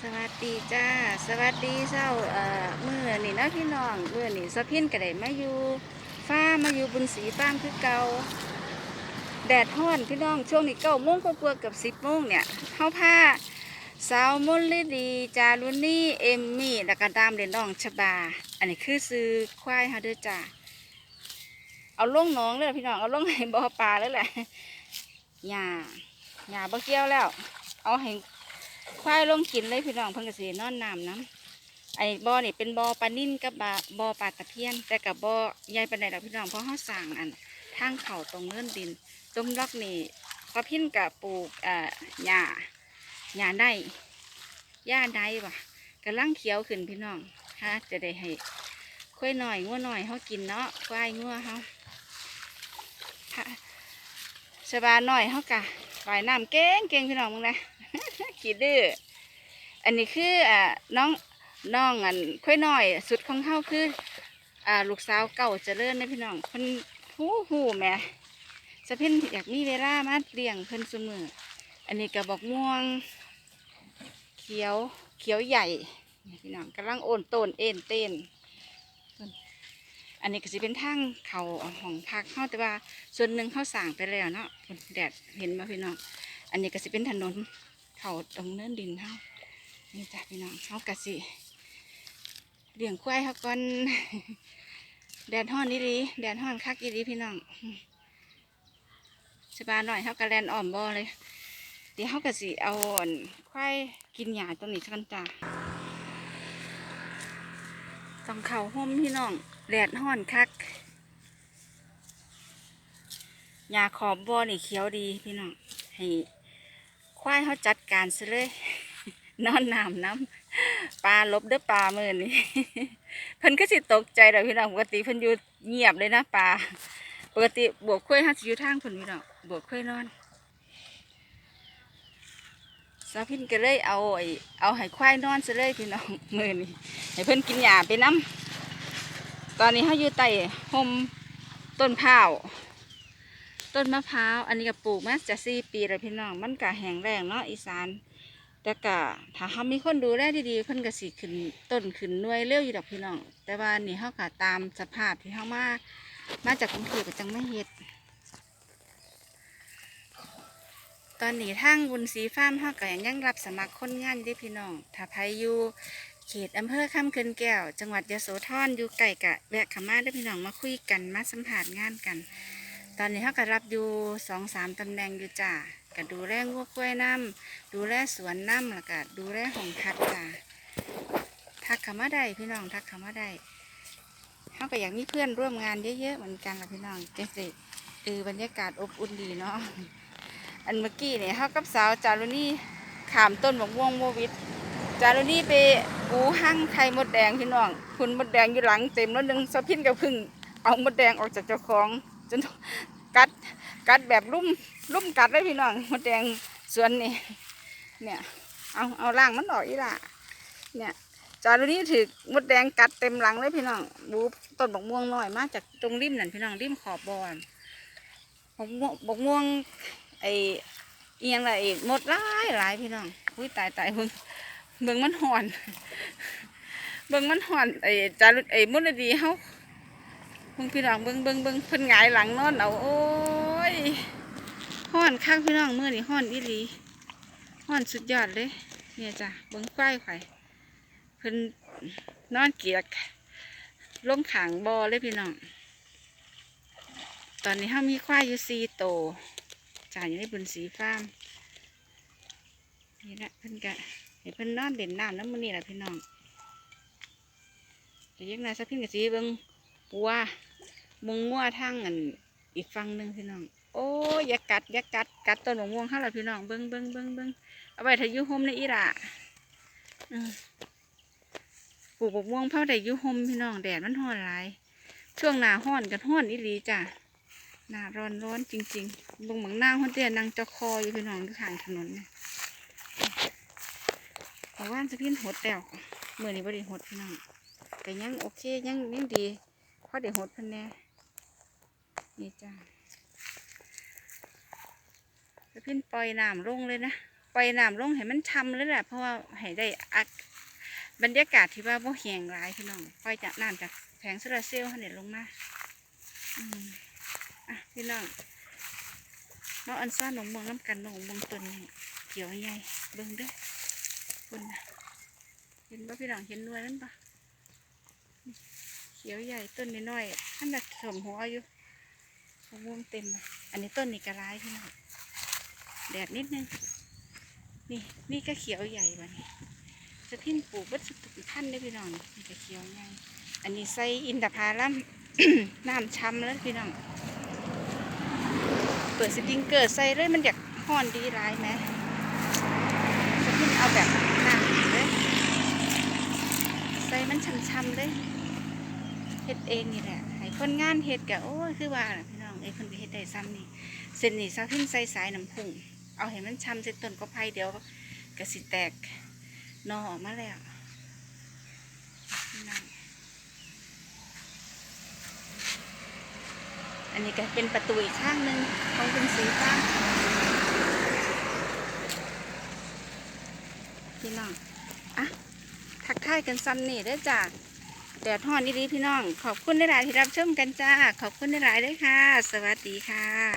สวัสดีจ้า สวัสดีเจ้าเอ่อมื่อนี่นะพี่น้องมื่อนี่สะพินกระไดมาอยู่ฟ้ามาอยู่บุญศรีฟ้ามคือเก่าแดดห้อนพี่น้องช่วงนี้เก้าโมงกว่าๆเกับสิบโมงเนี่ยเข้าผ้าสาวมลฤดีจารุณีเอมมี่แล้วก็ตามเด่นน้องชบา อันนี้คือซื้อควายฮาเด้อจ้าเอาลงน้องเลยพี่น้องเอาลงให้บ่อปลาเลยแหละหญ้าหญ้าบ่เกี่ยวแล้ว เอาให้ ควายลงกินเลยพี่น้องเพิ่งกสีนอนน้ำน้ำไอ้บ่อนี่เป็นบ่อปลานิ่นกับบ่อบอปลาตะเพียน แต่กับบ่อใหญ่ปานใดดอกพี่น้องเพราะเขาสั่งอันทางเขาตรงเลื่อนดิน ตรงล็อกนี่ปลาพินกับปลูกอ่าหญ้าหญ้าได้หญ้าได้ว่ะกำลังเขียวขึ้นพี่น้องฮะจะได้ให้ค่อยหน่อยงัวหน่อยเขากินเนาะควายงัวเขาสบายหน่อยเขากะว่ายน้ำเก่งเก่งพี่น้องมึงนะ ขี้ดื้ออันนี้คืออ่าน้องน้องอันค่อยน้อย สุดของเขาคืออ่าลูกสาวเก่าเจริญนะพี่น้องเพิ่นหูหูแหม่สะเพิ่นอยากมีเวลามาเลี้ยงเพิ่นเสมออันนี้กระบอกม่วง เขียวเขียวใหญ่นี่พี่น้องกำลังโอนโตนเอ็นเต้นเพิ่นอันนี้ก็จะเป็นทางเขาของพักเขาแต่ว่าส่วนหนึ่งเขาสั่งไปแล้วเนาะเพิ่นแดดเห็นมาพี่น้อง อันนี้ก็จะเป็นถนน เขาตรงเนินดินเฮานี่จ้ะพี่น้องเฮากะสิเลี้ยงควายเฮาก่อนแดดฮ้อนนี่ดีแดดฮ้อนคักอีดีพี่น้องสบายหน่อยเฮากะแลนอ้อมบ่เลย เดี๋ยวเฮากะสิเอาควายกินหญ้าตรงนี้กันจ้ะต้องเข่าห่มพี่น้องแดดฮ้อนคักหญ้าขอบบ่อนี่เขียวดีพี่น้องให้ ควายเขาจัดการซะเลย นอนน้ำน้ำปลาลบเด้อปลามือนี่เพิ่นก็สิตกใจดอพี่น้องปกติเพิ่นอยู่เงียบเลยนะปลาปกติบวกคุ้ยเขาสิอยู่ทางเพิ่นพี่น้องบวกคุ้ยนอนสาวพินก็เลยเอาไอ้เอาให้ควายนอนซะเลยพี่น้องมือนี่ให้เพิ่นกินหญ้าไปน้ำตอนนี้เขาอยู่ใต้ห่มต้นพร้าว ต้นมะพร้าวอันนี้ก็ปลูกมาจะสี่ปีแล้วพี่น้องมันก็แห้งแรงเนาะอีสาน แต่ก็ถ้าเขามีคนดูแลดีๆเพิ่นก็สิขึ้นต้นขึ้นหน่วยเร็วอยู่ดอกพี่น้อง แต่ว่านี่เขาก็ตามสภาพที่เขามามาจากกรุงเทพก็จังไม่เฮ็ดตอนนี้ทางบุญศรีฟ้ามเขาก็ยังรับสมัครคนงานอยู่เด้พี่น้อง ถ้าใครอยู่เขตอำเภอคำเคินแก้ว จังหวัดยโสธรอยู่ไก่กะแวะเข้ามาได้พี่น้องมาคุยกันมาสัมผัสงานกัน ตอนนี้เขาก็รับอยู่สองสามตำแหน่งอยู่จ้าก็ดูแลงัวกล้วยน้ำดูแลสวนน้ำแล้วก็ดูแลของทัดจ้าทักขามาได้พี่น้องทักขามาได้เขาก็อยากมีเพื่อนร่วมงานเยอะๆเหมือนกันล่ะพี่น้องเจ๊สิเออบรรยากาศอบอุ่นดีเนาะอันเมื่อกี้เนี่ยเขากับสาวจารุณีขามต้นบกม่วงโมวิดจารุณีไปปูหั่งไข่มดแดงพี่น้องคุณมดแดงอยู่หลังเต็มแล้วหนึ่งสะพินกับพึ่งเอามดแดงออกจากเจ้าของ จนกัดกัดแบบลุ่มลุ่มกัดเลยพี่น้องมดแดงสวนนี่เนี่ยเอาเอาล่างมันออกอีล่ะเนี่ยจารุนี้ถือมดแดงกัดเต็มหลังเลยพี่น้องบูต้นบกม่วงน้อยมากจากตรงริมนั่นพี่น้องริมขอบบอนบกม่วงบกม่วงไอเอียงอะไรหมดหลายหลายพี่น้องอุ้ยตายตายเบิ่งเบิ่งมันห่อน เบิ่งมันห่อนไอจารุไอมุนดีเฮา บิ่งพี่น้องเบิ่งเบิ่งเบิ่งเพิ่นหงายหลังนอนเอาโอ้ยห้อนข้างพี่น้องเมื่อนี่ห้อนอีหลีห้อนสุดยอดเลย เนี่ยจ้ะเบิ่งควายข่เพิ่นนอนเกียกลงขางบ่อเลยพี่น้อง ตอนนี้เฮามีควายอยู่สี่โตจ่ายอยู่ในบุญสีฟาร์มนี่แหละเพิ่นกะให้เพิ่นนอนเด่นน้ำน้ำมันนี่แหละพี่น้องเดี๋ยวยังไงสักพี่กะสีเบิ่งปัว มงม่วทางอันอีกฝั่งหนึ่งพี่น้อง โอ้ยอย่ากัดอย่ากัด กัดต้นมะม่วงข้างหลังพี่น้องเบิ้งเบิ้งเบิ้งเบิ้งเอาไปทายุห่มในอีหล่ะปลูกมะม่วงเผาได้ยุห่มพี่น้องแดดมันร้อนหลาย ช่วงหน้าร้อนกันร้อนอีหลีจ้ะหน้าร้อนร้อนจริงๆบงหมังหน้าคนเตี้ยนางจะคออยู่พี่น้องอยู่ข้างถนนเนี่ยเพราะว่าจะพิ้นหดแล้วเมื่อนี้บริหดพี่น้องแต่ยังโอเคยังยังดีเพราะเดี๋ยวหดพันแน่ นี่จ้าแล้วพินปล่อยน้ำลงเลยนะ ปล่อยน้ำลงให้มันช่ำเลยแหละเพราะว่าให้ได้อักบรรยากาศที่ว่าบ่แห้งหลายพี่น้อง ปล่อยจากน้ำจากแผงโซลาร์เซลล์ให้เนี่ยลงมาอืมอะพี่น้องมาอันซ่อนหนองมองน้ำกันหนองมองต้นนี่เขียวใหญ่เบิ่งเด้อคนนะเห็นป่ะพี่น้องเห็นนวยนั่นปะนี่เขียวใหญ่ต้นน้อยๆท่านจะสมหัวอยู่ มะม่วงเต็มเลยอันนี้ต้นนี่กระไรพี่น้องแดดนิดนึง นี่นี่ก็เขียวใหญ่วะนี่จะพิ้นปลูกวัสดุท่านได้พี่น้องนี่ก็เขียวใหญ่อันนี้ใส่อินทผลัมน้ำช้ำแล้วพี่น้อง เปิดสปริงเกอร์ใส่เลยมันอยากห่อนดีร้ายไหมจะพิ้นเอาแบบน้ำเลยใส่มันช้ำๆเลยเฮ็ดเองนี่แหละให้คนงานเฮ็ดกะโอ้ยคือว่า ล่ะพี่น้องไอ้คนไปเฮ็ดได้ซ้ำนี่เส้นนี่ซาพิ้นใส่สายน้ำผุ่งเอาให้มันช้ำใส่ต้นก็ไผ่เดี๋ยวก็สิแตกนอออกมาแล้วนั่นอันนี้ก็เป็นประตูอีกข้างหนึ่งของเป็นสีฟ้าพี่น้องอะทักทายกันซ้ำนี่ได้จ้า แดดห้อนดีพี่น้อง ขอบคุณหลายที่รับชมกันจ้า ขอบคุณหลายๆด้วยค่ะ สวัสดีค่ะ